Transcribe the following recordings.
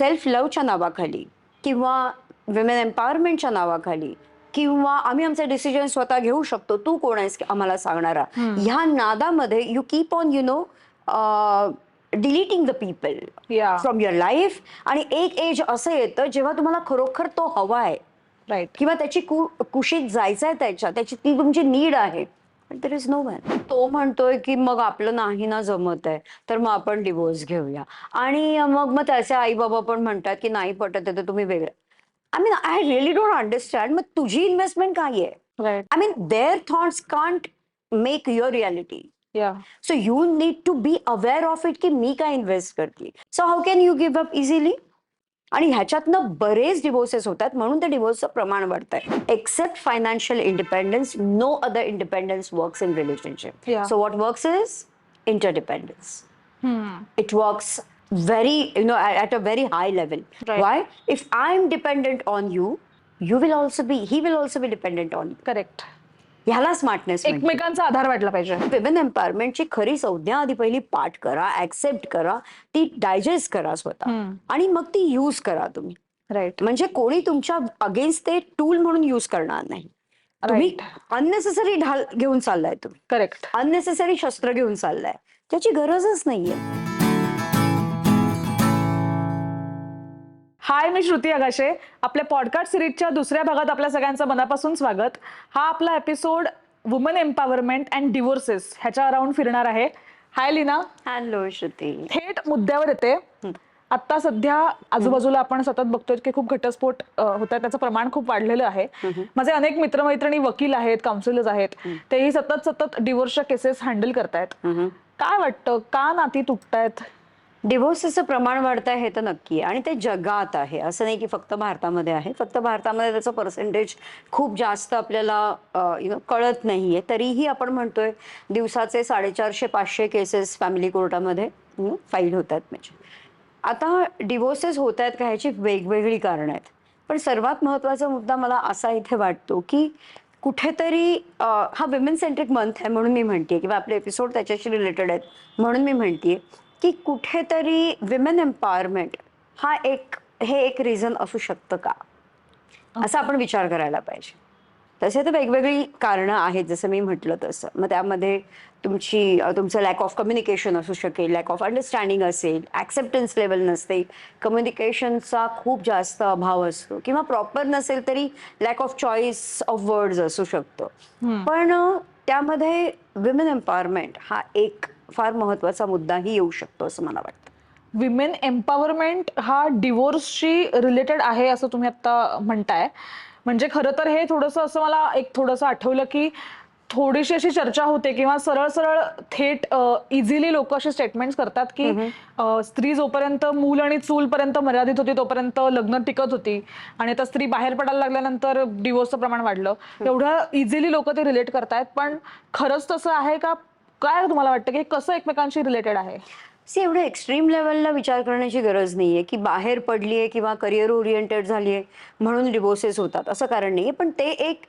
Self लवच्या नावाखाली किंवा women एम्पॉवरमेंटच्या नावाखाली किंवा आम्ही आमचे डिसिजन स्वतः घेऊ शकतो तू कोण आहेस आम्हाला सांगणारा? ह्या नादामध्ये you keep on you know deleting the people from your life आणि एक एज असं येतं जेव्हा तुम्हाला खरोखर तो हवा आहे. राईट किंवा त्याची कु कुशीत जायचंय त्याच्या त्याची ती तुमची नीड आहे. देर इज नो मॅन तो म्हणतोय की मग आपलं नाही ना जमत आहे तर मग आपण डिवोर्स घेऊया. आणि मग मग त्याचे आई बाबा पण म्हणतात की नाही पटत आहे तर तुम्ही वेगळं. I mean I really don't understand मग तुझी इन्व्हेस्टमेंट काय आहे? I mean their thoughts can't make your reality so you need to be aware of it की मी काय इन्व्हेस्ट करते so how can you give up easily आणि ह्याच्यातनं बरेच डिवोर्सेस होतात म्हणून ते डिवोर्सचं प्रमाण वाढत आहे except financial independence no other independence work in relationship so what work is interdependence it work very you know at a very high level why if I am dependent on you you will also be he will also be dependent on correct ह्याला smartness एकमेकांचा आधार वाटला पाहिजे. Women एम्पॉवरमेंटची खरी संज्ञा आधी पहिली पाठ करा ऍक्सेप्ट करा ती डायजेस्ट करा स्वतः. आणि मग ती यूज करा तुम्ही. राईट म्हणजे कोणी तुमच्या अगेन्स्ट ते टूल म्हणून यूज करणार नाही. तुम्ही. अननेसेसरी ढाल घेऊन चाललाय तुम्ही. करेक्ट अननेसेसरी शस्त्र घेऊन चाललाय. त्याची गरजच नाहीये. हाय मी श्रुती आगाशे. आपल्या पॉडकास्ट सिरीजच्या दुसऱ्या भागात आपल्या सगळ्यांचं मनापासून स्वागत. हा आपला episode woman empowerment and divorces ह्याच्या अराउंड फिरणार आहे. हाय लीना. हॅलो श्रुती. थेट मुद्द्यावर येते. आता सध्या आजूबाजूला आपण सतत बघतोय की खूप घटस्फोट होत आहेत त्याचं प्रमाण खूप वाढलेलं आहे. माझे अनेक मित्रमैत्रिणी वकील आहेत काउन्सिलर्स आहेत. तेही सतत सतत डिवोर्सच्या केसेस हँडल करतायत. काय वाटतं? का नाती तुटतायत? डिव्होर्सचं प्रमाण वाढत आहे हे तर नक्की. आहे आणि ते जगात आहे. असं नाही की फक्त भारतामध्ये आहे. फक्त भारतामध्ये त्याचं पर्सेंटेज खूप जास्त आपल्याला यु नो कळत नाहीये. तरीही आपण म्हणतोय दिवसाचे साडेचारशे पाचशे केसेस फॅमिली कोर्टामध्ये फाईल होत आहेत म्हणजे आता डिवोर्सेस होत आहेत का ह्याची वेगवेगळी कारणं आहेत. पण सर्वात महत्त्वाचा मुद्दा मला असा इथे वाटतो की कुठेतरी हा विमेन सेंट्रिक मंथ आहे म्हणून मी म्हणते किंवा आपले एपिसोड त्याच्याशी रिलेटेड आहेत म्हणून मी म्हणते की कुठेतरी विमेन एम्पॉवरमेंट हा एक हे एक रिझन असू शकतं का? असा आपण विचार करायला पाहिजे. तसे तर वेगवेगळी कारणं आहेत जसं मी म्हटलं तसं. मग त्यामध्ये तुमची तुमचं लॅक ऑफ कम्युनिकेशन असू शकेल लॅक ऑफ अंडरस्टँडिंग असेल ॲक्सेप्टन्स लेवल नसते कम्युनिकेशनचा खूप जास्त अभाव असतो किंवा प्रॉपर नसेल तरी lack of choice of words असू शकतं. पण त्यामध्ये विमेन एम्पॉवरमेंट हा एक फार महत्त्वाचा मुद्दाही येऊ शकतो असं मला वाटतं. विमेन एम्पॉवरमेंट हा डिवोर्सशी रिलेटेड आहे असं तुम्ही आता म्हणताय. म्हणजे खरं तर हे थोडंसं असं मला एक थोडंसं आठवलं की थोडीशी अशी चर्चा होते किंवा सरळ सरळ थेट इझिली लोक असे स्टेटमेंट करतात की स्त्री जोपर्यंत मूल आणि चूल पर्यंत मर्यादित होती तोपर्यंत लग्न टिकत होती. आणि आता स्त्री बाहेर पडायला लागल्यानंतर डिवोर्सचं प्रमाण वाढलं. एवढं इझिली लोक ते रिलेट करतायत. पण खरंच तसं आहे का? काय तुम्हाला वाटतं की हे कसं एकमेकांशी रिलेटेड आहे? सी एवढं एक्स्ट्रीम लेवलला विचार करण्याची गरज नाहीये की बाहेर पडलीये किंवा करिअर ओरिएंटेड झालीये म्हणून डिवोर्सेस होतात. असं कारण नाहीये. पण ते एक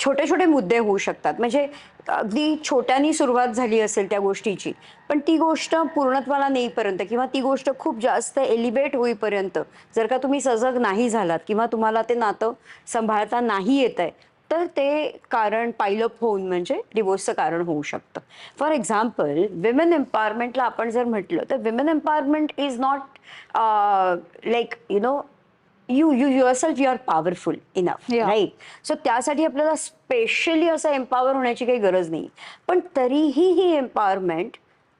छोटे छोटे मुद्दे होऊ शकतात. म्हणजे अगदी छोट्यानी सुरुवात झाली असेल त्या गोष्टीची पण ती गोष्ट पूर्णत्वाला नेईपर्यंत किंवा ती गोष्ट खूप जास्त एलिवेट होईपर्यंत जर का तुम्ही सजग नाही झालात किंवा तुम्हाला ते नातं सांभाळता नाही येत आहे तर ते कारण पायलअप होऊन म्हणजे डिवोर्सचं कारण होऊ शकतं. फॉर एक्झाम्पल विमेन एम्पावरमेंटला आपण जर म्हटलं तर women empowerment is not like you know you you your self you are powerful enough. Right so त्यासाठी आपल्याला स्पेशली असं एम्पॉवर होण्याची काही गरज नाही. पण तरीही ही एम्पॉवरमेंट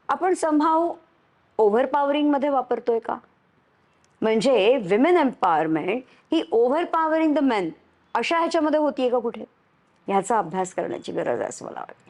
आपण समहाव ओव्हरमध्ये वापरतोय का? म्हणजे विमेन एम्पॉवरमेंट ही ओव्हर पॉवरिंग द मेन अशा ह्याच्यामध्ये होतीये का कुठे? ह्याचा अभ्यास करण्याची गरज आहे असं मला वाटतं.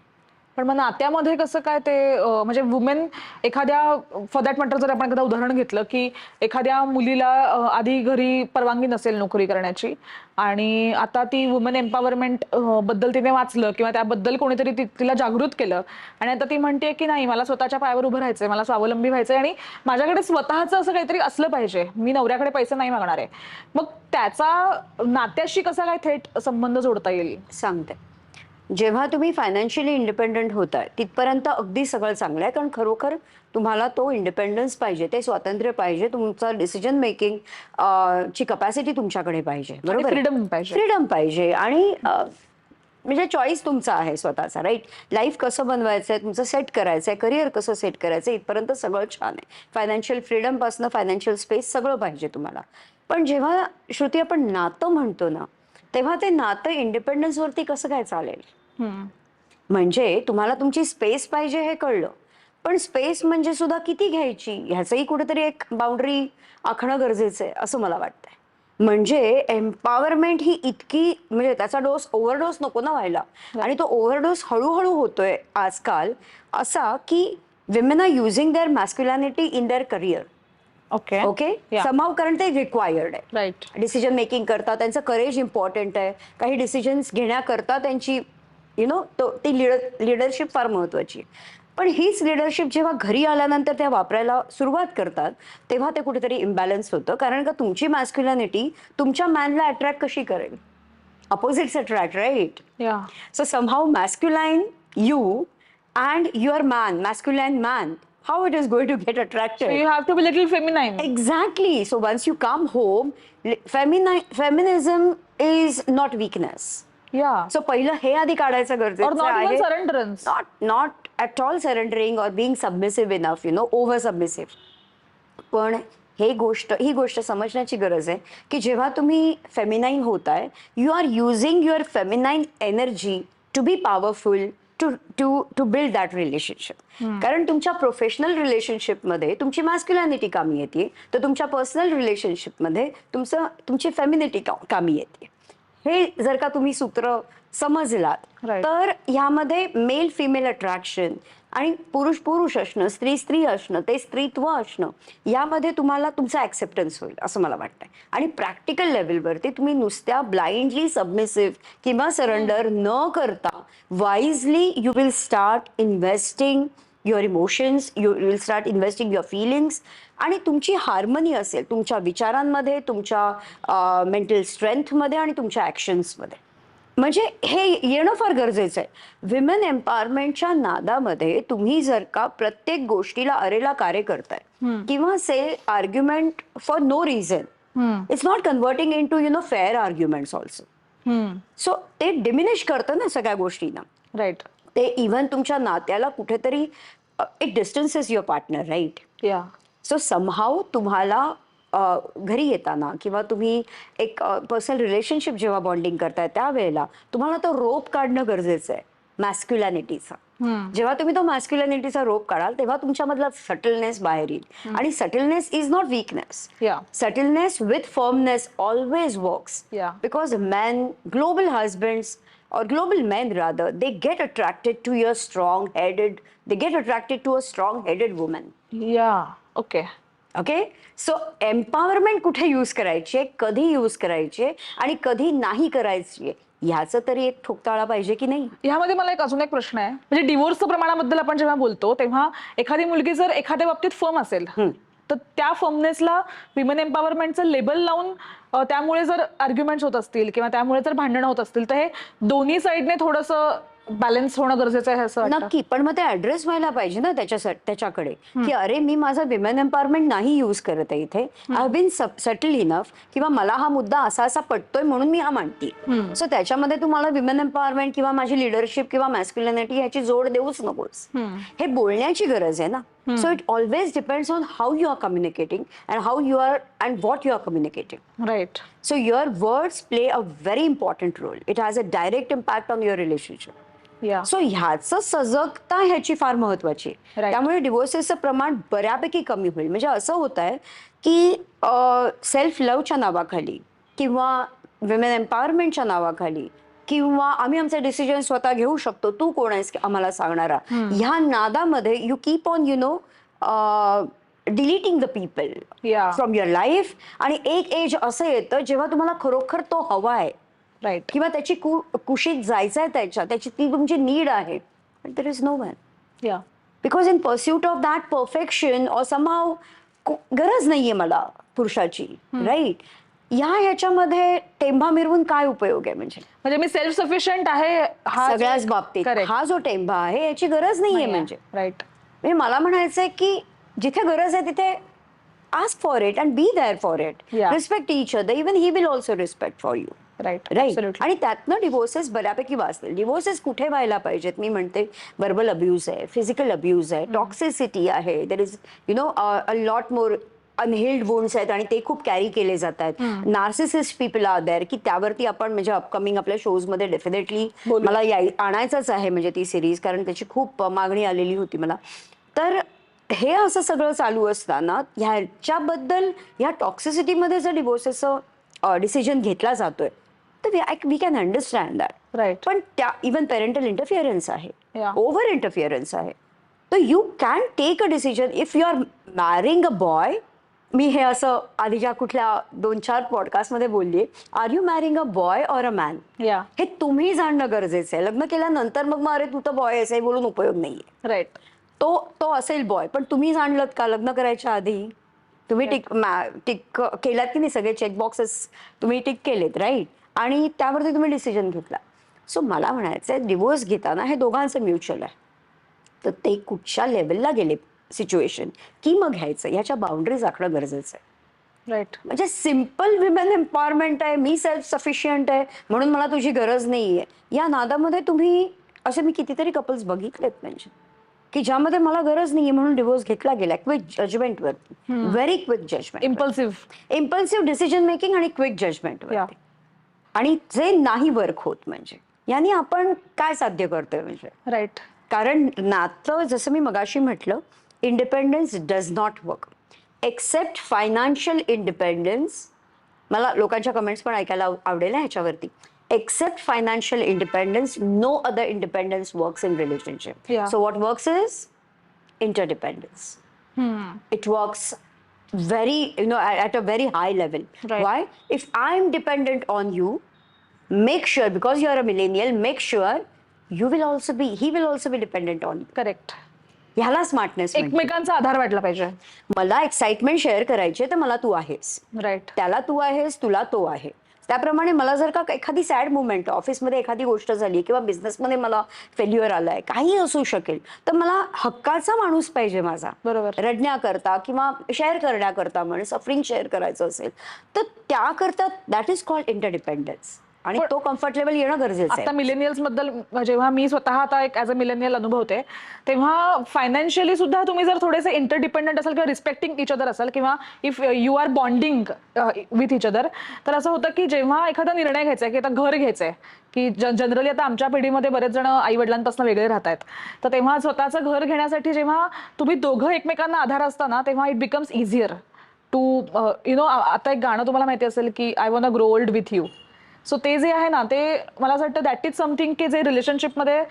पण मग नात्यामध्ये कसं काय ते अं, म्हणजे वुमेन एखाद्या फॉर दॅट मॅटर जर आपण एखादं उदाहरण घेतलं की एखाद्या मुलीला अं, आधी घरी परवानगी नसेल नोकरी करण्याची आणि आता ती वुमेन एम्पॉवरमेंटबद्दल तिने वाचलं किंवा त्याबद्दल कोणीतरी ति- तिला जागृत केलं आणि आता ती म्हणते की नाही मला स्वतःच्या पायावर उभं राहायचंय मला स्वावलंबी व्हायचंय आणि माझ्याकडे स्वतःचं असं काहीतरी असलं पाहिजे. मी नवऱ्याकडे पैसे नाही मागणार आहे. मग त्याचा नात्याशी कसा काय थेट संबंध जोडता येईल? सांगते. जेव्हा तुम्ही फायनान्शियली इंडिपेंडंट होताय तिथपर्यंत अगदी सगळं चांगलं आहे कारण खरोखर तुम्हाला तो इंडिपेंडन्स पाहिजे ते स्वातंत्र्य पाहिजे तुमचं डिसिजन मेकिंग ची कपॅसिटी तुमच्याकडे पाहिजे बरोबर फ्रीडम पाहिजे. फ्रीडम पाहिजे. आणि म्हणजे चॉईस तुमचा आहे स्वतःचा राईट लाईफ कसं बनवायचं आहे तुमचं सेट करायचं आहे करिअर कसं सेट करायचं आहे इथपर्यंत सगळं छान आहे. फायनान्शियल फ्रीडमपासनं फायनान्शियल स्पेस सगळं पाहिजे तुम्हाला. पण जेव्हा श्रुती आपण नातं म्हणतो ना तेव्हा ते नातं इंडिपेंडन्सवरती कसं काय चालेल. म्हणजे तुम्हाला तुमची स्पेस पाहिजे हे कळलं. पण स्पेस म्हणजे सुद्धा किती घ्यायची? ह्याचंही कुठेतरी एक बाउंड्री आखणं गरजेचं आहे असं मला वाटतंय. म्हणजे एम्पॉवरमेंट ही इतकी म्हणजे त्याचा डोस ओव्हरडोस नको ना व्हायला. आणि तो ओव्हरडोस हळूहळू होतोय आजकाल असा की women are using their masculinity in their career okay okay. समाव कारण ते रिक्वायर्ड आहे. राईट डिसिजन मेकिंग करता त्यांचं करेज इम्पॉर्टंट आहे. काही डिसिजन्स घेण्याकरता त्यांची यु नो तो ती लिडर लिडरशिप फार महत्वाची आहे पण हीच लिडरशिप जेव्हा घरी आल्यानंतर त्या वापरायला सुरुवात करतात तेव्हा ते कुठेतरी इम्बॅलन्स होतं कारण का तुमची मॅस्क्युलॅनिटी तुमच्या मॅनला अट्रॅक्ट कशी करेल opposites attract right yeah So somehow masculine you and your man, masculine man, how it is going to get attracted? You have to be little feminine Exactly. So once you come home, li- femini- feminism is not weakness. या So पहिलं हे आधी काढायचं और गरजेचं not आहे. not not at all surrendering or being submissive enough you know over submissive. पण हे गोष्ट ही गोष्ट समजण्याची गरज आहे की जेव्हा तुम्ही फेमिनाईन होताय you are using your feminine energy to be powerful to to to build that relationship कारण तुमच्या प्रोफेशनल रिलेशनशिपमध्ये तुमची मॅस्क्युलॅनिटी कामी येते तर तुमच्या पर्सनल रिलेशनशिपमध्ये तुमचं तुमची फेमिनिटी कामी येते. हे जर का तुम्ही सूत्र समजलात Right. तर ह्यामध्ये मेल फिमेल अट्रॅक्शन आणि पुरुष पुरुष असणं स्त्री स्त्री असणं ते स्त्रीत्व असणं यामध्ये तुम्हाला तुमचा ऍक्सेप्टन्स होईल असं मला वाटतंय आणि प्रॅक्टिकल लेवलवरती तुम्ही नुसत्या ब्लाइंडली सबमिसिव्ह किंवा सरेंडर न करता wisely you will start investing your emotions you will start investing your feelings आणि तुमची हार्मनी असेल तुमच्या विचारांमध्ये तुमच्या मेंटल स्ट्रेंथमध्ये आणि तुमच्या ॲक्शन्समध्ये म्हणजे हे येणं फार गरजेचं आहे. विमेन एम्पॉवरमेंटच्या नादामध्ये तुम्ही जर का प्रत्येक गोष्टीला अरेला कार्य करताय किंवा say argument for no reason it's not converting into you know fair arguments also so ते डिमिनिश करतं ना सगळ्या गोष्टींना. राईट ते इव्हन तुमच्या नात्याला कुठेतरी it distances your partner right yeah so somehow तुम्हाला घरी येताना किंवा तुम्ही एक पर्सनल रिलेशनशिप जेव्हा बॉन्डिंग करताय त्यावेळेला तुम्हाला तो रोप काढणं गरजेचं आहे मॅस्क्युलॅनिटीचा जेव्हा तुम्ही तो मॅस्क्युलॅनिटीचा रोप काढाल तेव्हा तुमच्यामधला सटलनेस बाहेर येईल. आणि subtleness is not weakness yeah subtleness with firmness always works because men global husbands or global men rather they get attracted to your strong headed they get attracted to a strong headed woman. Yeah okay okay so empowerment कुठे use करायची? कधी use करायची? आणि कधी नाही करायची? ह्याचं तरी एक ठोकताळा पाहिजे की नाही? ह्यामध्ये मला एक अजून एक प्रश्न आहे. म्हणजे डिवोर्सच्या प्रमाणाबद्दल आपण जेव्हा बोलतो तेव्हा एखादी मुलगी जर एखाद्या बाबतीत फर्म असेल तर त्या फर्मनेसला विमेन एम्पॉवरमेंटचं लेबल लावून त्यामुळे जर आर्ग्युमेंट्स होत असतील किंवा त्यामुळे जर भांडणं होत असतील तर हे दोन्ही साईडने थोडंसं बॅलन्स होणं गरजेचं आहे असं नक्की. पण मग ते ऍड्रेस व्हायला पाहिजे ना त्याच्या त्याच्याकडे. की अरे मी माझा विमेन एम्पॉवरमेंट नाही युज करत आहे इथे. आय बीन सटल इनफ किंवा मला हा मुद्दा असा असा पटतोय म्हणून मी हा मांडते. सो त्याच्यामध्ये तू मला विमेन एम्पॉवरमेंट किंवा माझी लिडरशिप किंवा मॅस्क्युलॅनिटी ह्याची जोड देऊच नकोस. हे बोलण्याची गरज आहे ना. So it always depends on how you are communicating and how you are and what you are communicating right So your words play a very important role. It has a direct impact on your relationship. So ह्याचं सजगता ह्याची फार महत्वाची आहे. Right. त्यामुळे डिवोर्सेसचं प्रमाण बऱ्यापैकी कमी होईल म्हणजे असं होत आहे की सेल्फ लवच्या नावाखाली किंवा विमेन एम्पॉवरमेंटच्या नावाखाली किंवा आम्ही आमचे डिसिजन स्वतः घेऊ शकतो. तू कोण आहेस आम्हाला सांगणारा? ह्या नादामध्ये you keep on you know deleting the people yeah from your life आणि एक एज असं येतं जेव्हा तुम्हाला खरोखर तो हवा आहे. राईट किंवा त्याची कुशीत जायचं आहे त्याच्या त्याची ती तुमची नीड आहे. But there is no man yeah because in pursuit of that perfection or somehow गरज नाहीये मला पुरुषाची. राईट या ह्याच्यामध्ये टेंभा मिरवून काय उपयोग आहे? म्हणजे म्हणजे मी सेल्फ सफिशियंट आहे हा सगळ्याच बाबतीत. हा जो टेंभा आहे याची गरज नाहीये म्हणजे. राईट म्हणजे मला म्हणायचंय की जिथे गरज आहे तिथे ask for it and be there for it Yeah. Respect each other even he will also respect for you right right आणि त्यातनं डिवोर्सेस बऱ्यापैकी वाचतील. डिवोर्सेस कुठे व्हायला पाहिजेत? मी म्हणते वर्बल अब्यूज आहे फिजिकल अब्यूज आहे टॉक्सिसिटी आहे. There is you know a lot more unhealed wounds आहेत आणि ते खूप कॅरी केले जात आहेत. नार्सिसिस्ट पीपल आर देअर की त्यावरती आपण म्हणजे अपकमिंग आपल्या शोजमध्ये डेफिनेटली. मला याय आणायचंच आहे म्हणजे ती सिरीज कारण त्याची खूप मागणी आलेली होती मला. तर हे असं सगळं चालू असताना ह्याच्याबद्दल ह्या टॉक्सिसिटीमध्ये जर डिवोर्सेसचं डिसिजन घेतला जातोय तर we can understand that right पण त्या इवन पेरेंटल इंटरफिअरन्स आहे. ओव्हर इंटरफिअरन्स आहे. तर you can take a decision if you are marrying a boy मी हे असं आधीच्या कुठल्या दोन चार पॉडकास्टमध्ये बोलली are you marrying a boy or a man हे तुम्ही जाणणं गरजेचं आहे. लग्न केल्यानंतर मग मग अरे तू तर बॉय आहेस हे बोलून उपयोग नाहीये. राईट तो तो असेल बॉय पण तुम्ही जाणलं का लग्न करायच्या आधी? तुम्ही टिक मॅ- टिक केलात की नाही सगळे चेकबॉक्सेस तुम्ही टिक केलेत राईट आणि त्यावरती तुम्ही डिसिजन घेतला. सो मला म्हणायचंय डिवोर्स घेताना हे दोघांचं म्युच्युअल आहे. तर ते कुठच्या लेवलला गेले? सिच्युएशन की मग घ्यायचं? याच्या बाउंड्रीज आखणं गरजेचं आहे. राईट म्हणजे सिंपल विमेन एम्पॉवरमेंट आहे मी सेल्फ सफिशियंट आहे म्हणून मला तुझी गरज नाहीये. या नादामध्ये तुम्ही असे मी कितीतरी कपल्स बघितलेत म्हणजे की ज्यामध्ये मला गरज नाहीये म्हणून डिवोर्स घेतला गेला quick जजमेंटवरती very quick judgment impulsive impulsive decision making आणि क्विक जजमेंट. आणि जे नाही वर्क होत म्हणजे यांनी आपण काय साध्य करतोय म्हणजे? राईट कारण नातं जसं मी मगाशी म्हटलं Independence does not work except financial independence मला लोकांच्या कमेंट्स पण ऐकायला आव- आवडेल हं ह्याच्यावरती except financial independence no other independence works in relationship Yeah. So what works is interdependence. It works very, you know, at, at a very high level. Right. Why? If I'm dependent on you, make sure, because you're a millennial, make sure you will also be, he will also be dependent on you. Correct ह्याला smartness एकमेकांचा आधार वाटला पाहिजे. मला excitement share करायची तर मला तू आहेस. राईट त्याला तू आहेस तुला तो आहे. त्याप्रमाणे मला जर का एखादी सॅड मुवमेंट ऑफिसमध्ये एखादी गोष्ट झाली किंवा बिझनेसमध्ये मला फेल्युअर आलाय काही असू शकेल तर मला हक्काचा माणूस पाहिजे माझा. बरोबर. रडण्याकरता किंवा शेअर करण्याकरता म्हणजे सफरिंग शेअर करायचं असेल तर त्याकरता दॅट इज कॉल्ड इंटरडिपेंडन्स आणि तो कम्फर्ट लेवल येणं गरजेचं आता आहे मिलेनियल्सबद्दल जेव्हा मी स्वतः आता एक ऍज अ मिलेनियल अनुभवते तेव्हा फायनान्शियली सुद्धा तुम्ही जर थोडेसे इंटरडिपेंडंट असाल किंवा रिस्पेक्टिंग इच अदर असाल किंवा if you are bonding with each other तर असं होतं की जेव्हा एखादा निर्णय घ्यायचा आहे की आता घर घ्यायचंय की जनरली आता आमच्या पिढीमध्ये बरेच जण आई वडिलांपासून वेगळे राहत आहेत तर तेव्हा स्वतःचं घर घेण्यासाठी जेव्हा तुम्ही दोघं एकमेकांना आधार असताना तेव्हा it becomes easier to you know आता एक गाणं तुम्हाला माहिती असेल की I wanna grow old with you so ते जे आहे ना ते मला असं वाटतं दॅट इज समथिंग की जे रिलेशनशिपमध्ये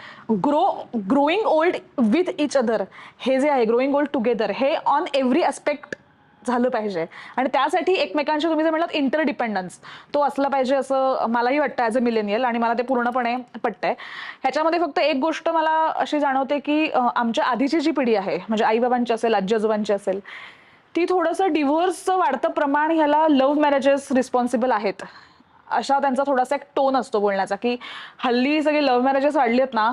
grow growing old with each other हे जे आहे ग्रोईंग ओल्ड टुगेदर हे ऑन एव्हरी ॲस्पेक्ट झालं पाहिजे. आणि त्यासाठी एकमेकांशी तुम्ही जे म्हणलात इंटरडिपेंडन्स तो असला पाहिजे असं मलाही वाटतं ॲज अ मिलेनियल आणि मला ते पूर्णपणे पटतंय. ह्याच्यामध्ये फक्त एक गोष्ट मला अशी जाणवते की आमच्या आधीची जी पिढी आहे म्हणजे आईबाबांची असेल आजी आजोबांची असेल ती थोडंसं डिव्होर्सचं वाढतं प्रमाण ह्याला लव्ह मॅरेजेस रिस्पॉन्सिबल आहेत. अशा त्यांचा थोडासा एक टोन असतो बोलण्याचा की हल्ली सगळी लव्ह मॅरेजेस वाढली आहेत ना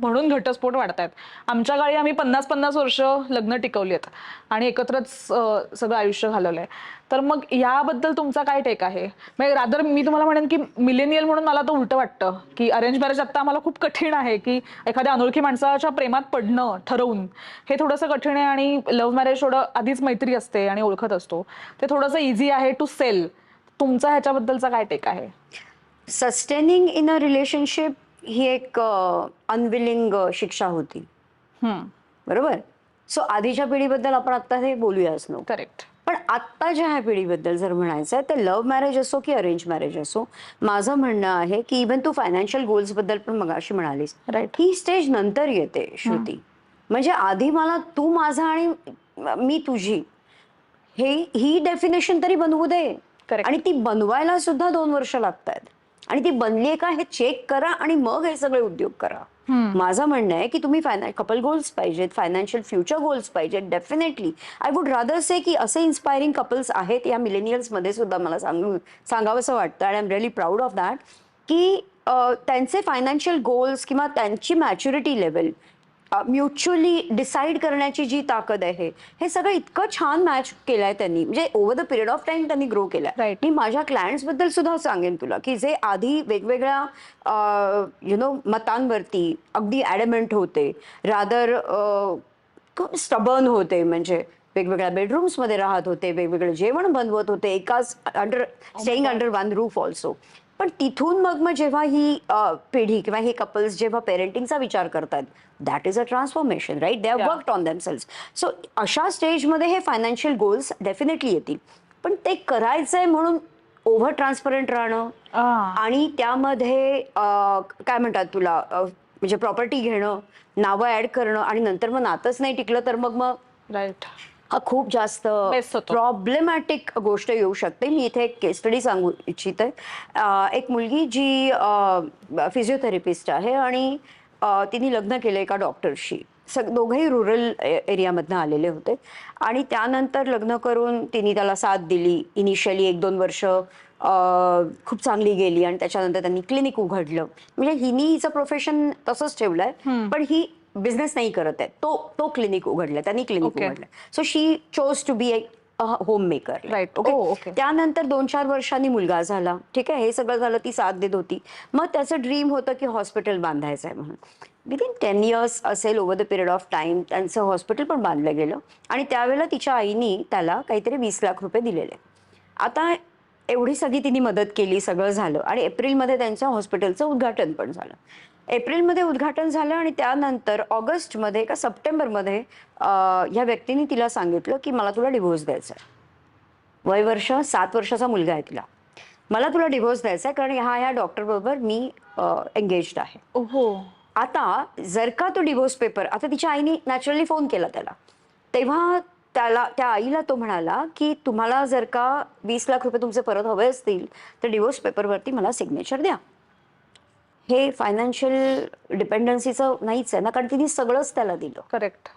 म्हणून घटस्फोट वाढतायत. आमच्या काळी आम्ही पन्नास पन्नास वर्ष लग्न टिकवली आहेत आणि एकत्रच सगळं आयुष्य घालवलंय. तर मग याबद्दल तुमचा काय टेक आहे? म्हणजे रादर मी तुम्हाला म्हणेन की मिलेनियल म्हणून मला तर उलटं वाटतं की अरेंज मॅरेज आता आम्हाला खूप कठीण आहे की एखाद्या अनोळखी माणसाच्या प्रेमात पडणं ठरवून. हे थोडंसं कठीण आहे आणि लव्ह मॅरेज थोडं आधीच मैत्री असते आणि ओळखत असतो. ते थोडंसं इझी आहे टू सेल तुमचा ह्याच्याबद्दलचा काय टेक आहे? सस्टेनिंग इन अ रिलेशनशिप ही एक अनविलिंग शिक्षा होती. बरोबर? सो आधीच्या पिढीबद्दल आपण आता हे बोलूयाच नको. करेक्ट पण आत्ताच्या ह्या पिढीबद्दल जर म्हणायचं आहे तर लव्ह मॅरेज असो की अरेंज मॅरेज असो माझं म्हणणं आहे की इव्हन तू फायनान्शियल गोल्सबद्दल पण मग अशी म्हणालीस. Right. ही स्टेज नंतर येते श्रुती. म्हणजे आधी मला तू माझा आणि मी तुझी. हे ही डेफिनेशन तरी बनवू दे. आणि ती बनवायला सुद्धा दोन वर्ष लागतात आणि ती बनलीये का हे चेक करा आणि मग हे सगळे उद्योग करा. माझं म्हणणं आहे की तुम्ही कपल गोल्स पाहिजेत फायनान्शियल फ्युचर गोल्स पाहिजेत definitely I would rather say की असे इन्स्पायरिंग कपल्स आहेत या millennials मध्ये सुद्धा मला सांगू सांगावंसं वाटतं आणि I am really proud of that की त्यांचे फायनान्शियल गोल्स किंवा त्यांची मॅच्युरिटी लेवल म्युच्युअली डिसाईड करण्याची जी ताकद आहे हे सगळं इतकं छान मॅच केलंय त्यांनी. म्हणजे over the period of time त्यांनी ग्रो केलाय. Right. मी माझ्या क्लायंट्सबद्दल सुद्धा सांगेन तुला की जे आधी वेगवेगळ्या यु नो मतांवरती अगदी ॲडमेंट होते रादर स्टबर्न होते म्हणजे वेगवेगळ्या bedrooms मध्ये राहत होते वेगवेगळं जेवण बनवत होते एकाच under staying under one roof also पण तिथून मग मग जेव्हा ही पिढी किंवा हे कपल्स जेव्हा पेरेंटिंगचा विचार करतात that is a transformation right they Yeah. Work on themselves so अशा स्टेजमध्ये हे फायनान्शियल गोल्स डेफिनेटली येतील. पण ते करायचंय म्हणून ओव्हर ट्रान्सपरंट राहणं आणि त्यामध्ये काय म्हणतात तुला म्हणजे प्रॉपर्टी घेणं नावं ऍड करणं आणि नंतर मग नातंच नाही टिकलं तर मग मग राईट हा खूप जास्त. प्रॉब्लेमॅटिक गोष्ट येऊ शकते. मी इथे एक केस स्टडी सांगू इच्छिते. एक मुलगी जी फिजिओथेरपिस्ट आहे आणि तिने लग्न केलं एका डॉक्टरशी सग दोघंही रुरल एरियामधनं आलेले होते. आणि त्यानंतर लग्न करून तिने त्याला साथ दिली. इनिशियली एक दोन वर्ष खूप चांगली गेली आणि त्याच्यानंतर त्यांनी क्लिनिक उघडलं. म्हणजे हिनी हिचं प्रोफेशन तसंच ठेवलंय. पण ही बिझनेस नाही करत आहे तो तो क्लिनिक उघडलाय त्यांनी clinic Okay. उघडलंय. So she chose to be a homemaker Right. Okay okay. त्यानंतर दोन चार वर्षांनी मुलगा झाला. ठीक आहे? हे सगळं झालं ती साथ देत होती. मग त्याचं ड्रीम होतं की हॉस्पिटल बांधायचं आहे म्हणून. विदिन टेन इयर्स असेल over the period of time त्यांचं हॉस्पिटल पण बांधलं गेलं. आणि त्यावेळेला तिच्या आईनी त्याला काहीतरी वीस लाख रुपये दिलेले. आता एवढी सगळी तिने मदत केली सगळं झालं. आणि एप्रिलमध्ये त्यांच्या हॉस्पिटलचं उद्घाटन पण झालं. एप्रिलमध्ये उद्घाटन झालं आणि त्यानंतर ऑगस्टमध्ये का सप्टेंबरमध्ये ह्या व्यक्तीने तिला सांगितलं की मला तुला डिव्होर्स द्यायचा आहे वय वर्ष सात वर्षाचा मुलगा आहे तिला. मला तुला डिव्होर्स द्यायचा आहे कारण ह्या ह्या डॉक्टर बरोबर मी एंगेज्ड आहे. हो आता जर का तो डिव्होर्स पेपर आता तिच्या आईने नॅचरली फोन केला त्याला. तेव्हा त्याला त्या आईला तो म्हणाला की तुम्हाला जर का वीस लाख रुपये तुमचे परत हवे असतील तर डिव्होर्स पेपरवरती मला सिग्नेचर द्या. हे फायनान्शियल डिपेंडन्सीचं नाहीच आहे ना कारण तिने सगळंच त्याला दिलं. करेक्ट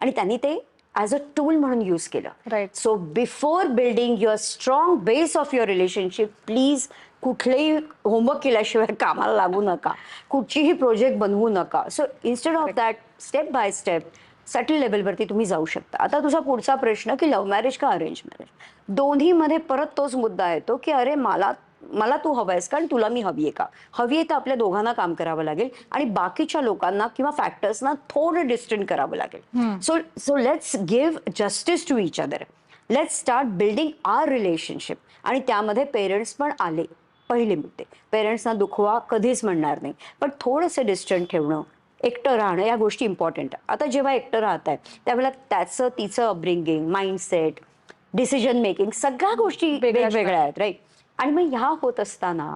आणि त्यांनी ते ॲज अ टूल म्हणून यूज केलं. Right so before building your strong base of your relationship please कुठलेही होमवर्क केल्याशिवाय कामाला लागू नका. कुठचीही प्रोजेक्ट बनवू नका. So instead of that step by step settle लेवलवरती तुम्ही जाऊ शकता. आता तुझा पुढचा प्रश्न की लव्ह मॅरेज का अरेंज मॅरेज दोन्हीमध्ये परत तोच मुद्दा येतो की अरे मला मला तू हवायस कारण तुला मी हवी आहे का? हवी आहे तर आपल्या दोघांना काम करावं लागेल आणि बाकीच्या लोकांना किंवा फॅक्टर्सना थोडं डिस्टंट करावं लागेल. So so let's give justice to each other let's start building our relationship आणि त्यामध्ये पेरेंट्स पण आले पहिले मुद्दे पेरेंट्सना दुखवा कधीच म्हणणार नाही. पण थोडंसं डिस्टंट ठेवणं एकटं राहणं या गोष्टी इम्पॉर्टंट आता जेव्हा एकटं राहत आहे त्यावेळेला त्याचं तिचं अपब्रिंगिंग माइंडसेट डिसिजन मेकिंग सगळ्या गोष्टी वेगळ्या वेगवेगळ्या आहेत राईट आणि मग ह्या होत असताना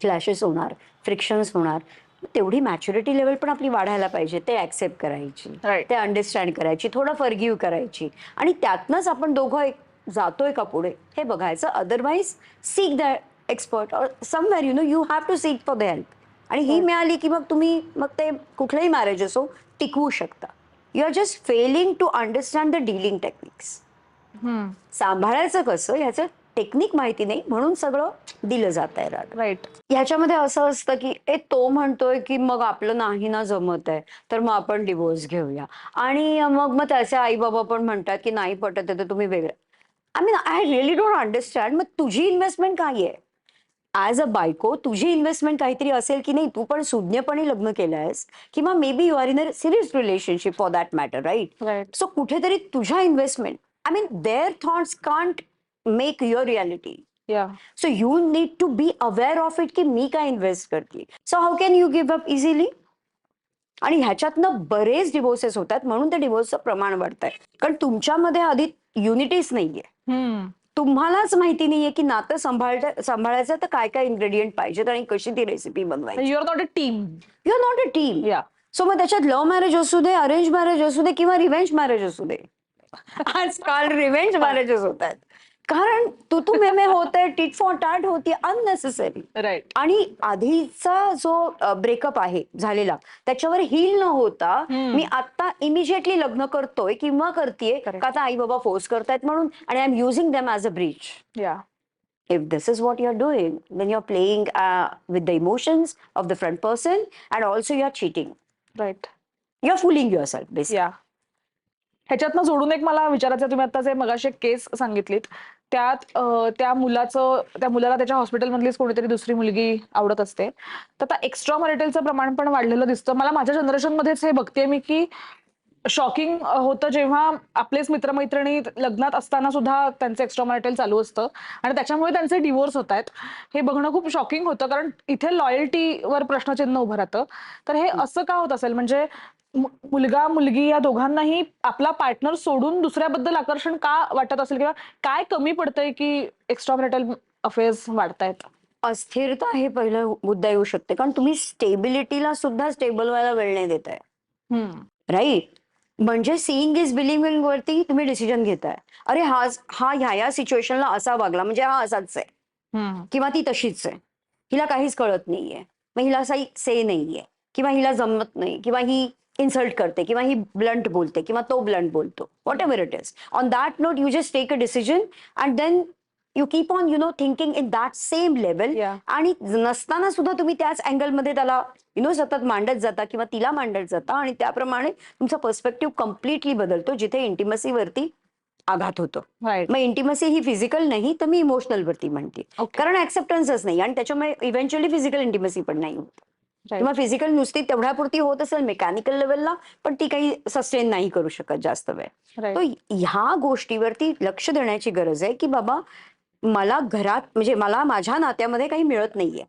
फ्लॅशेस होणार फ्रिक्शन्स होणार तेवढी मॅच्युरिटी लेवल पण आपली वाढायला पाहिजे. ते ऍक्सेप्ट करायची Right. ते अंडरस्टँड करायची थोडं फरगिव्ह करायची. आणि त्यातनंच आपण दोघं एक जातोय का पुढे? हे बघायचं. Otherwise seek the expert somewhere you know you have to seek for the help आणि ही मिळाली की मग तुम्ही मग ते कुठलंही मॅरेज असो टिकवू शकता. You are just failing to understand the dealing techniques सांभाळायचं कसं? ह्याचं टेक्निक माहिती नाही म्हणून सगळं दिलं जात आहे राईट ह्याच्यामध्ये असं असतं की ए तो म्हणतोय की मग आपलं नाही ना जमत आहे तर मग आपण डिवोर्स घेऊया. आणि मग मग त्याचे आई बाबा पण म्हणतात की नाही पटत आहे तर तुम्ही वेगळं. I mean I really don't understand मग तुझी इन्व्हेस्टमेंट काय आहे? ॲज अ बायको तुझी इन्व्हेस्टमेंट काहीतरी असेल की नाही? तू पण सुज्ञपणे लग्न केलं आहेस किंवा maybe you are in a serious relationship for that matter right right so कुठेतरी तुझ्या investment I mean their thoughts can't make your reality so you need to be aware of it की मी काय इन्व्हेस्ट करते so how can you give up easily आणि ह्याच्यातनं बरेच divorces होतात म्हणून त्या डिवोर्सचं प्रमाण वाढत आहे कारण तुमच्यामध्ये आधी युनिटीच नाहीये. तुम्हालाच माहिती नाहीये की नातं सांभाळता सांभाळायचं तर काय काय इन्ग्रेडियंट पाहिजेत आणि कशी ती रेसिपी बनवायची. You're not a team you are not a team so मग त्याच्यात लव्ह मॅरेज असू दे अरेंज मॅरेज असू दे किंवा रिव्हेंज मॅरेज असू दे. आजकाल रिव्हेंज मॅरेजेस होत आहेत कारण तू तू मेमे होते टिट फॉर टाट होती अननेसेसरी राईट आणि आधीचा जो ब्रेकअप आहे झालेला त्याच्यावर हील न होता मी आता इमिजिएटली लग्न करतोय किंवा करतेय का आता आई बाबा फोर्स करतायत म्हणून आणि I am using them as a bridge if this is what you are doing then you are playing with the emotions of the front person and also you are cheating right you are fooling your self base yeah ह्याच्यातनं जोडून एक मला विचारायचं तुम्ही आता जे मगाशी केस सांगितलीत. त्यात त्या मुलाचं त्या मुलाला त्याच्या हॉस्पिटलमधलीच कोणीतरी दुसरी मुलगी आवडत असते. तर आता एक्स्ट्रा मॅरिटलचं प्रमाण पण वाढलेलं दिसतं. मला माझ्या जनरेशन मध्येच हे बघतेय मी की शॉकिंग होतं जेव्हा आपलेच मित्रमैत्रिणी लग्नात असताना सुद्धा त्यांचं एक्स्ट्रा मॅरिटल चालू असतं. आणि त्याच्यामुळे त्यांचे डिवोर्स होत आहेत. हे बघणं खूप शॉकिंग होतं. कारण इथे लॉयल्टीवर प्रश्नचिन्ह उभं राहतं. तर हे असं का होत असेल? म्हणजे मुलगा मुलगी या दोघांनाही आपला पार्टनर सोडून दुसऱ्याबद्दल आकर्षण का वाटत असेल किंवा काय कमी पडतंय की एक्स्ट्रा मॅरिटल अफेअर्स वाढतायत? अस्थिरता हे पहिलं मुद्दा येऊ शकते. कारण तुम्ही स्टेबिलिटीला सुद्धा स्टेबल व्हायला वेळ नाही देत आहे हम्म. राईट म्हणजे सीइंग इज़ बिलिव्हिंग वरती तुम्ही डिसिजन घेताय. अरे हा हा ह्या ह्या सिच्युएशनला असा वागला. म्हणजे हा असाच आहे. हम्म. किंवा ती तशीच आहे. हिला काहीच कळत नाहीये. मग हिला असा से नाहीये. किंवा हिला जमत नाही. किंवा ही इन्सल्ट करते किंवा ही ब्लंट बोलते किंवा तो ब्लंट बोलतो whatever it is on that note you just take a decision and then you keep on you know thinking in that same level. आणि नसताना सुद्धा तुम्ही त्याच अँगलमध्ये त्याला यु नो सतत मांडत जाता किंवा तिला मांडत जाता आणि त्याप्रमाणे तुमचा पर्स्पेक्टिव्ह कम्प्लिटली बदलतो जिथे इंटिमसीवरती आघात होतो मग इंटिमसी ही फिजिकल नाही तर मी इमोशनल वरती म्हणते Okay. कारण ऍक्सेप्टन्सच नाही आणि त्याच्यामुळे इव्हेंच्युअली फिजिकल इंटिमसी पण नाही होत. किंवा फिजिकल नुसती तेवढ्यापुरती होत असेल मेकॅनिकल लेवलला पण ती काही सस्टेन नाही करू शकत जास्त वेळ. तो ह्या गोष्टीवरती लक्ष देण्याची गरज आहे की बाबा मला घरात म्हणजे मला माझ्या नात्यामध्ये काही मिळत नाहीये.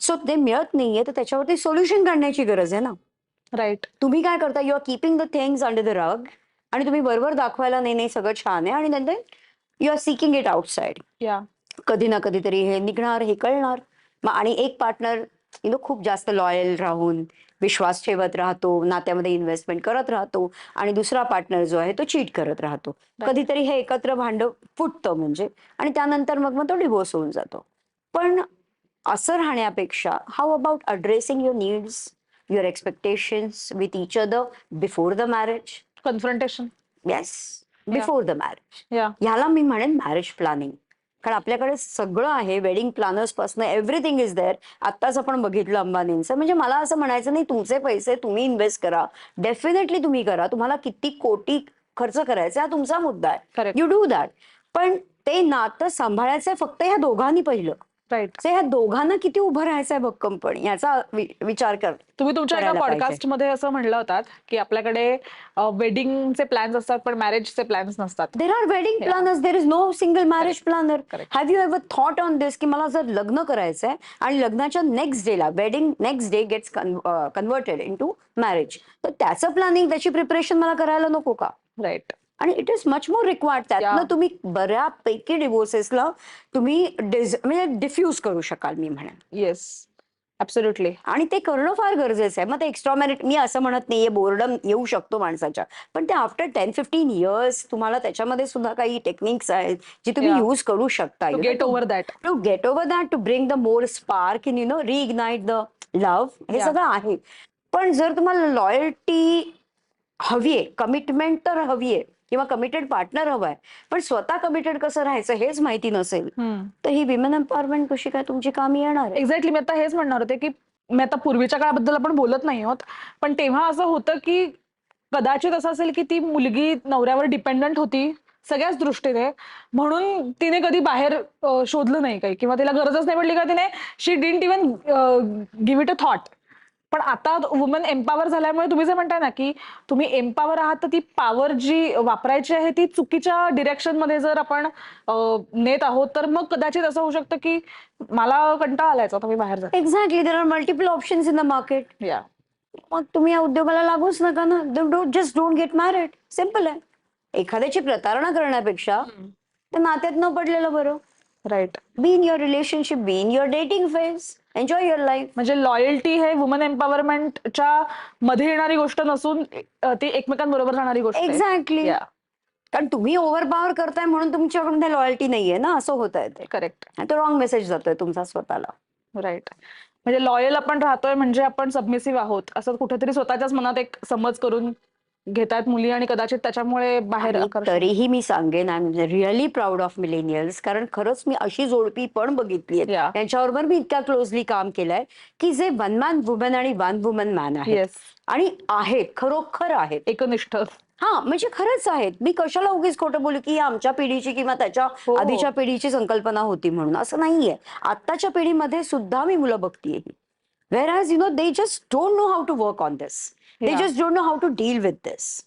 सो ते मिळत नाहीये तर त्याच्यावरती सोल्युशन काढण्याची गरज आहे ना. राईट तुम्ही काय करता you are keeping the things under the rug आणि तुम्ही बरोबर दाखवायला नाही नाही सगळं छान आहे आणि नंतर you are seeking it outside कधी ना कधीतरी हे निघणार हे कळणार. आणि एक पार्टनर यु नो खूप जास्त लॉयल राहून विश्वास ठेवत राहतो नात्यामध्ये इन्व्हेस्टमेंट करत राहतो आणि दुसरा पार्टनर जो आहे तो चीट करत राहतो. कधीतरी हे एकत्र भांड फुटतं म्हणजे आणि त्यानंतर मग मग तो डिवोर्स होऊन जातो. पण असं राहण्यापेक्षा how about addressing your needs your expectations with each other before the marriage confrontation yes before the marriage ह्याला मी म्हणेन मॅरेज प्लॅनिंग कारण आपल्याकडे सगळं आहे वेडिंग प्लॅनर्सपासून एव्हरीथिंग इज देअर आत्ताच आपण बघितलं अंबानींचं. म्हणजे मला असं म्हणायचं नाही तुमचे पैसे तुम्ही इन्व्हेस्ट करा. डेफिनेटली तुम्ही करा. तुम्हाला किती कोटी खर्च करायचा हा तुमचा मुद्दा आहे. यू डू दॅट पण ते नातं सांभाळायचंय फक्त ह्या दोघांनी पहिलं. राईट ह्या दोघांना किती उभं राहायचंय भक्कम पण याचा विचार कर. तुम्ही तुमच्या एका करायला पाहिजे. पॉडकास्टमध्ये असं म्हणलं होतात की आपल्याकडे वेडिंगचे प्लॅन्स असतात पण मॅरेजचे प्लॅन्स नसतात. There are wedding. Planners there is no single marriage planner. Have you ever thought on this की मला जर लग्न करायचंय आणि लग्नाच्या नेक्स्ट डेला wedding next day gets converted into marriage तर त्याचं प्लॅनिंग त्याची प्रिपरेशन मला करायला नको का? राईट आणि it is much more required त्यातनं. तुम्ही बऱ्यापैकी डिवोर्सेसला तुम्ही म्हणजे डिफ्यूज करू शकाल मी म्हणेन. येस ऍब्सोल्युटली आणि ते करणं फार गरजेचं आहे. मग ते एक्स्ट्रा मॅरिट मी असं म्हणत नाहीये बोर्डम येऊ शकतो माणसाच्या. पण ते आफ्टर टेन फिफ्टीन इयर्स तुम्हाला त्याच्यामध्ये सुद्धा काही टेक्निक्स आहेत जी तुम्ही. युज करू शकता. Get over that to get over that to bring the more spark in you know reignite the love हे. सगळं आहे. पण जर तुम्हाला लॉयल्टी हवीये कमिटमेंट तर हवीये किंवा कमिटेड पार्टनर हवाय पण स्वतः कमिटेड कसं राहायचं हेच माहिती नसेल तर ही विमेन एम्पॉवरमेंट कशी काय तुमची कामी येणार एक्झॅक्टली मी आता हेच म्हणणार होते की मी आता पूर्वीच्या काळाबद्दल आपण बोलत नाही आहोत पण तेव्हा असं होतं की कदाचित असं असेल की ती मुलगी नवऱ्यावर डिपेंडंट होती सगळ्याच दृष्टीने. म्हणून तिने कधी बाहेर शोधलं नाही काही किंवा तिला गरजच नाही पडली का तिने? She didn't even give it a thought पण आता वुमन एम्पावर झाल्यामुळे तुम्ही जे म्हणताय ना की तुम्ही एम्पावर आहात तर ती पॉवर जी वापरायची आहे ती चुकीच्या डिरेक्शनमध्ये जर आपण नेत आहोत तर मग कदाचित असं होऊ शकतं की मला कंटाळा आलायचा आता मी बाहेर जाते exactly there are multiple options in the market या मग तुम्ही या उद्योगाला लागूच नका ना. Don't just don't get married simple आहे. एखाद्याची प्रतारणा करण्यापेक्षा त्या नात्यात न पडलेलं बरं. Right be in your relationship be in your dating phase enjoy your life म्हणजे लॉयल्टी हे वुमन एम्पॉवरमेंटच्या मध्ये येणारी गोष्ट नसून अं, ती एकमेकांबरोबर जाणारी गोष्ट आहे. Exactly Yeah. कारण तुम्ही ओव्हर पॉवर करताय म्हणून तुमच्याकडून लॉयल्टी नाहीये ना? असं होत आहे ते. करेक्ट आणि तो रॉंग मेसेज जातोय तुमचा स्वतःला. राईट म्हणजे लॉयल आपण राहतोय म्हणजे आपण सबमिसिव्ह आहोत. असं कुठेतरी स्वतःच्याच मनात एक समज करून घेतायत मुली आणि कदाचित त्याच्यामुळे बाहेर आणि आकर्षण- तरीही मी सांगेन I am really proud of millennials कारण खरंच मी अशी जोडपी पण बघितली Yeah. त्यांच्याबरोबर मी इतक्या क्लोजली काम केलंय की जे वन मॅन वुमन आणि वन वुमन मॅन आहेत. येस आणि आहेत खरोखर आहेत. एकनिष्ठ. हा म्हणजे खरंच आहेत. मी कशाला उगीच खोटं बोलू की ही आमच्या पिढीची किंवा त्याच्या हो. आधीच्या पिढीची संकल्पना होती म्हणून. असं नाहीये. आत्ताच्या पिढीमध्ये सुद्धा मी मुलं बघतीये whereas you know they just don't know how to work on this they. Just don't know how to deal with this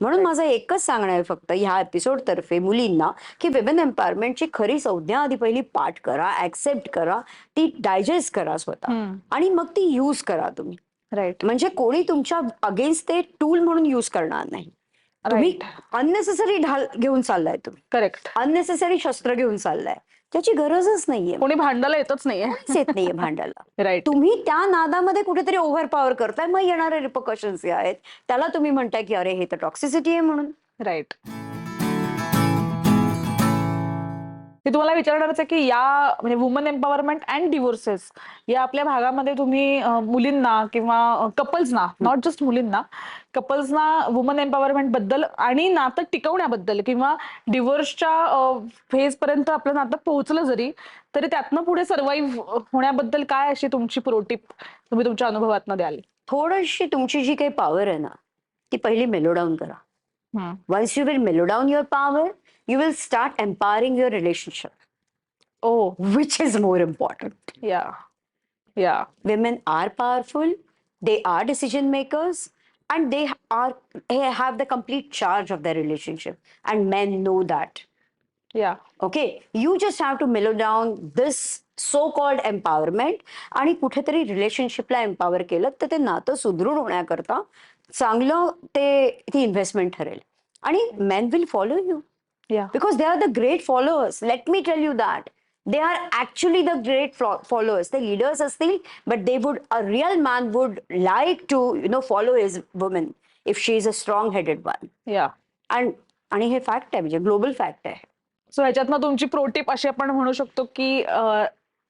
म्हणून माझं एकच सांगणं आहे फक्त ह्या एपिसोड तर्फे मुलींना की विमेन एम्पॉवरमेंटची खरी संज्ञा आधी पहिली पाठ करा ऍक्सेप्ट करा ती डायजेस्ट करा स्वतः. आणि मग ती यूज करा तुम्ही. राईट म्हणजे कोणी तुमच्या अगेन्स्ट ते टूल म्हणून यूज करणार नाही. तुम्ही अननेसेसरी ढाल घेऊन चाललाय तुम्ही. करेक्ट अननेसेसरी शस्त्र घेऊन चाललाय. त्याची गरजच नाहीये. कोणी भांडायला येतच नाहीये. येत नाहीये भांडायला. राईट तुम्ही त्या नादामध्ये कुठेतरी ओव्हर पॉवर करताय. मग येणारे रिपोकशन्स आहेत त्याला तुम्ही म्हणताय की अरे हे तर टॉक्सिसिटी आहे म्हणून. राईट मी तुम्हाला विचारणारच आहे की या म्हणजे वुमन एम्पॉवरमेंट अँड डिव्होर्सेस या आपल्या भागामध्ये तुम्ही मुलींना किंवा कपल्सना नॉट जस्ट मुलींना कपल्सना वुमन एम्पॉवरमेंटबद्दल आणि नातं टिकवण्याबद्दल किंवा डिव्होर्सच्या फेज पर्यंत आपलं नातं पोहोचलं जरी तरी त्यातनं पुढे सर्वाईव्ह होण्याबद्दल काय अशी तुमची प्रोटिप तुम्ही तुमच्या अनुभवातनं द्याल थोडीशी तुमची जी काही पॉवर आहे ना ती पहिली मेलोडाऊन करा. Once you will mellow down your power you will start empowering your relationship oh which is more important yeah yeah women are powerful they are decision makers and they are they have the complete charge of their relationship and men know that या okay you just have to mellow down this so called empowerment आणि कुठेतरी रिलेशनशिपला empower केलं तर ते नातं सुदृढ होण्याकरता चांगलं ते ती इन्व्हेस्टमेंट ठरेल आणि मेन विल फॉलो यू या because they are the great followers let me tell you that they are actually the great followers the leaders असतील but they would a real man would like to you know follow his woman if she is a strong headed one या and आणि हे fact आहे म्हणजे global fact आहे so ह्याच्यातनं तुमची pro tip अशी आपण म्हणू शकतो की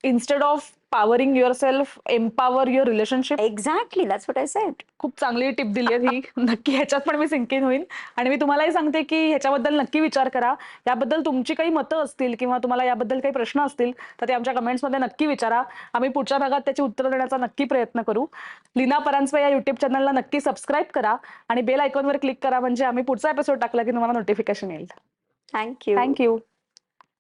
instead of powering yourself empower your relationship exactly that's what I said खूप चांगली टिप दिली आहे ही. नक्की ह्याच्यात पण मी सिंकिन होईन. आणि मी तुम्हालाही सांगते की ह्याच्याबद्दल नक्की विचार करा. याबद्दल तुमची काही मतं असतील किंवा तुम्हाला याबद्दल काही प्रश्न असतील तर ते आमच्या कमेंट्समध्ये नक्की विचारा. आम्ही पुढच्या भागात त्याची उत्तर देण्याचा नक्की प्रयत्न करू. लीना परांजपे या युट्यूब चॅनलला नक्की सबस्क्राईब करा आणि बेल आयकॉनवर क्लिक करा म्हणजे आम्ही पुढचा एपिसोड टाकला की तुम्हाला नोटिफिकेशन येईल. Thank you thank you